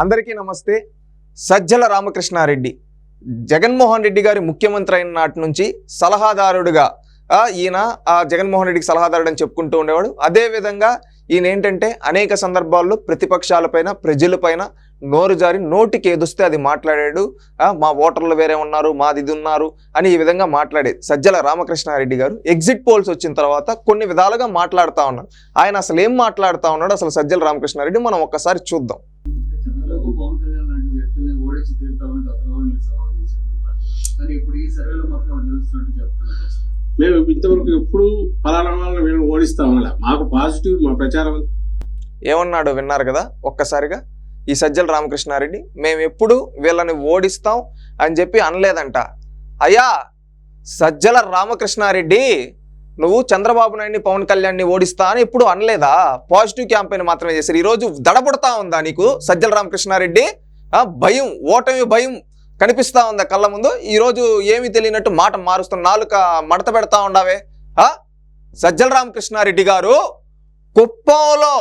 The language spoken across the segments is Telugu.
అందరికీ నమస్తే. సజ్జల రామకృష్ణారెడ్డి. జగన్మోహన్ రెడ్డి గారి ముఖ్యమంత్రి అయిన నాటి నుంచి సలహాదారుడుగా ఈయన ఆ జగన్మోహన్ రెడ్డికి సలహాదారుడు అని చెప్పుకుంటూ ఉండేవాడు. అదేవిధంగా ఈయన ఏంటంటే అనేక సందర్భాల్లో ప్రతిపక్షాలపైన ప్రజలపైన నోరు జారి నోటికి ఏదొస్తే అది మాట్లాడాడు. మా ఓటర్లు వేరే ఉన్నారు మాది ఇది ఉన్నారు అని ఈ విధంగా మాట్లాడేది సజ్జల రామకృష్ణారెడ్డి గారు ఎగ్జిట్ పోల్స్ వచ్చిన తర్వాత కొన్ని విధాలుగా మాట్లాడుతూ ఉన్నారు. ఆయన అసలు ఏం మాట్లాడుతూ ఉన్నాడు అసలు సజ్జల రామకృష్ణారెడ్డి మనం ఒక్కసారి చూద్దాం. పవన్ కళ్యాణ్ లాంటి వ్యక్తుల్ని ఓడించి తీరుతామని గతంలో మీరు సవాల్ చేశారు. కానీ ఇప్పుడు ఈ సర్వేలో మాత్రం చెప్తున్నారు. మేము ఇంతవరకు ఎప్పుడు ఫలానా వాళ్ళని వీళ్ళని ఓడిస్తామలా మాకు పాజిటివ్ మా ప్రచారం. ఏమన్నాడు విన్నారు కదా ఒక్కసారిగా? ఈ సజ్జల రామకృష్ణారెడ్డి మేము ఎప్పుడు వీళ్ళని ఓడిస్తాం అని చెప్పి అనలేదంట. అయ్యా సజ్జల రామకృష్ణారెడ్డి! నువ్వు చంద్రబాబు నాయుడిని పవన్ కళ్యాణ్ని ఓడిస్తా అని ఎప్పుడు అనలేదా? పాజిటివ్ క్యాంపెయిన్ మాత్రమే చేశారు ఈరోజు దడబడతా ఉందా నీకు? సజ్జల రామకృష్ణారెడ్డి? భయం ఓటమి భయం కనిపిస్తా ఉందా కళ్ళ ముందు? ఈరోజు ఏమీ తెలియనట్టు మాట మారుస్తున్న నాలుక మడత పెడతా ఉండవే. సజ్జల రామకృష్ణారెడ్డి గారు కుప్పంలో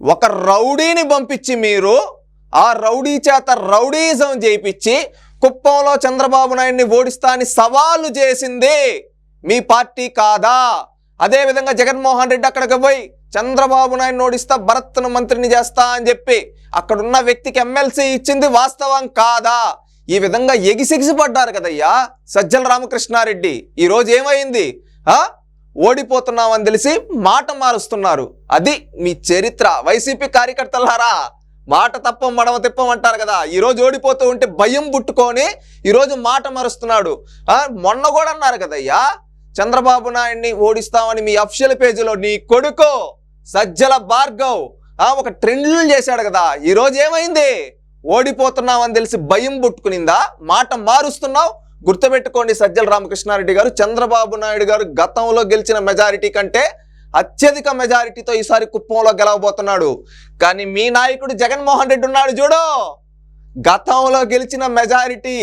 ఒక రౌడీని పంపించి మీరు ఆ రౌడీ చేత రౌడీజం చేయించి కుప్పంలో చంద్రబాబు నాయుడిని ఓడిస్తా అని సవాలు చేసింది. మీ పార్టీ కాదా? అదే విధంగా జగన్మోహన్ రెడ్డి అక్కడికి పోయి చంద్రబాబు నాయుడు ఓడిస్తా భరత్ను మంత్రిని చేస్తా అని చెప్పి అక్కడున్న వ్యక్తికి ఎమ్మెల్సీ ఇచ్చింది వాస్తవం కాదా? ఈ విధంగా ఎగిసెగిసి పడ్డారు కదయ్యా సజ్జల రామకృష్ణారెడ్డి. ఈ రోజు ఏమైంది? ఓడిపోతున్నామని తెలిసి మాట మారుస్తున్నారు. అది మీ చరిత్ర. వైసీపీ కార్యకర్తలారా మాట తప్పం మడమ తిప్పం అంటారు కదా. ఈరోజు ఓడిపోతూ ఉంటే భయం పుట్టుకొని ఈరోజు మాట మారుస్తున్నాడు. మొన్న కూడా అన్నారు కదయ్యా చంద్రబాబు నాయుడిని ఓడిస్తామని మీ అఫిషియల్ పేజీలో నీ కొడుకు సజ్జల భార్గవ్ ఆ ఒక ట్రెండ్లు చేశాడు కదా ఈరోజు ఏమైంది? ఓడిపోతున్నామని తెలిసి భయం పుట్టుకునిందా? మాట మారుస్తున్నావు? గుర్తుపెట్టుకోండి సజ్జల రామకృష్ణారెడ్డి గారు చంద్రబాబు నాయుడు గారు గతంలో గెలిచిన మెజారిటీ కంటే అత్యధిక మెజారిటీతో ఈసారి కుప్పంలో గెలవబోతున్నాడు. కానీ మీ నాయకుడు జగన్మోహన్ రెడ్డి ఉన్నాడు చూడు. గతంలో గెలిచిన మెజారిటీ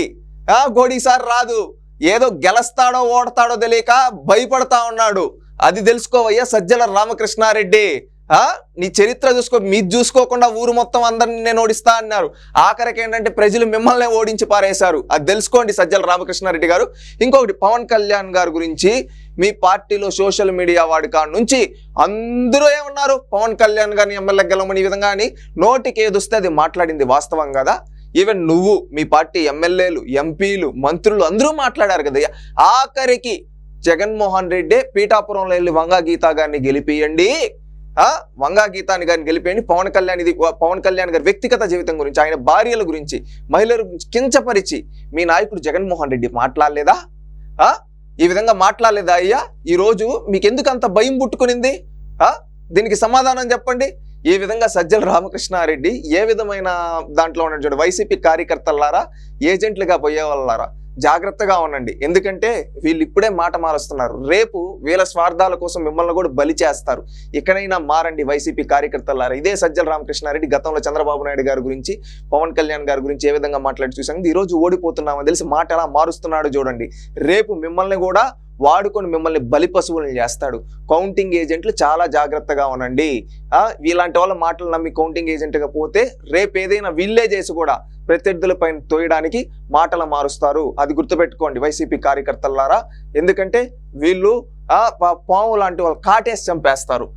గోడీసారి రాదు. ఏదో గెలుస్తాడో ఓడతాడో తెలియక భయపడతా ఉన్నాడు. అది తెలుసుకోవయ్యా సజ్జల రామకృష్ణారెడ్డి. నీ చరిత్ర చూసుకో మీరు చూసుకోకుండా ఊరు మొత్తం అందరిని నేను ఓడిస్తా అన్నారు. ఆఖరికి ఏంటంటే ప్రజలు మిమ్మల్ని ఓడించి పారేశారు. అది తెలుసుకోండి సజ్జల రామకృష్ణారెడ్డి గారు. ఇంకొకటి పవన్ కళ్యాణ్ గారి గురించి మీ పార్టీలో సోషల్ మీడియా వాడి కాడ నుంచి అందరూ ఏమన్నారు? పవన్ కళ్యాణ్ గారిని ఎమ్మెల్యే గెలవమని ఈ విధంగా అని. నోటికి ఏదొస్తే అది మాట్లాడింది వాస్తవం కదా. ఈవెన్ నువ్వు మీ పార్టీ ఎమ్మెల్యేలు ఎంపీలు మంత్రులు అందరూ మాట్లాడారు కదా ఆఖరికి జగన్మోహన్ రెడ్డి పీఠాపురంలో వెళ్ళి వంగా గీతా గారిని గెలిపియండి. ఆ? వంగా గీతాని గారిని గెలిపేయండి. పవన్ కళ్యాణ్ ఇది పవన్ కళ్యాణ్ గారి వ్యక్తిగత జీవితం గురించి ఆయన భార్యల గురించి మహిళల గురించి కించపరిచి మీ నాయకుడు జగన్మోహన్ రెడ్డి మాట్లాడలేదా? ఆ? ఈ విధంగా మాట్లాడలేదా అయ్యా? ఈ రోజు మీకు ఎందుకు అంత భయం పుట్టుకునింది? ఆ? దీనికి సమాధానం చెప్పండి. ఈ విధంగా సజ్జల రామకృష్ణారెడ్డి ఏ విధమైన దాంట్లో ఉన్నాడు చూడండి వైసీపీ కార్యకర్తలారా ఏజెంట్లుగా పోయేవాళ్ళారా జాగ్రత్తగా ఉండండి. ఎందుకంటే వీళ్ళు ఇప్పుడే మాట మారుస్తున్నారు. రేపు వీళ్ళ స్వార్థాల కోసం మిమ్మల్ని కూడా బలి చేస్తారు. ఎక్కడైనా మారండి వైసీపీ కార్యకర్తలారా ఇదే సజ్జల రామకృష్ణారెడ్డి గతంలో చంద్రబాబు నాయుడు గారి గురించి పవన్ కళ్యాణ్ గారి గురించి ఏ విధంగా మాట్లాడి చూసాం. ఈ రోజు ఓడిపోతున్నామని తెలిసి మాట ఎలా మారుస్తున్నాడు చూడండి. రేపు మిమ్మల్ని కూడా వాడుకొని మిమ్మల్ని బలి పశువులను చేస్తాడు. కౌంటింగ్ ఏజెంట్లు చాలా జాగ్రత్తగా ఉనండి ఇలాంటి వాళ్ళ మాటలు నమ్మి కౌంటింగ్ ఏజెంట్గా పోతే రేపు ఏదైనా వీళ్ళే చేసి కూడా ప్రత్యర్థులపైన తోయడానికి మాటలు మారుస్తారు. అది గుర్తుపెట్టుకోండి వైసీపీ కార్యకర్తలారా ఎందుకంటే వీళ్ళు పా- పాము లాంటి వాళ్ళు కాటేసి చంపేస్తారు.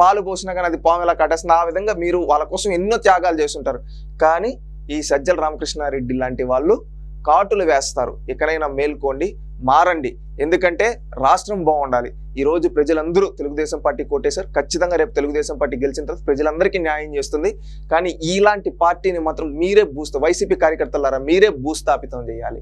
పాలు పోసినా కానీ అది పాము ఎలా కాటేస్తుంది? ఆ విధంగా మీరు వాళ్ళ కోసం ఎన్నో త్యాగాలు చేస్తుంటారు. కానీ ఈ సజ్జల రామకృష్ణారెడ్డి లాంటి వాళ్ళు కాటులు వేస్తారు. ఎక్కడైనా మేల్కోండి. మారండి. ఎందుకంటే రాష్ట్రం బాగుండాలి. ఈ రోజు ప్రజలందరూ తెలుగుదేశం పార్టీ కోటేశారు. ఖచ్చితంగా రేపు తెలుగుదేశం పార్టీ గెలిచిన తర్వాత ప్రజలందరికీ న్యాయం చేస్తుంది. కానీ ఇలాంటి పార్టీని మాత్రం మీరే భూస్తా వైసీపీ కార్యకర్తలారా మీరే భూస్థాపితం చేయాలి.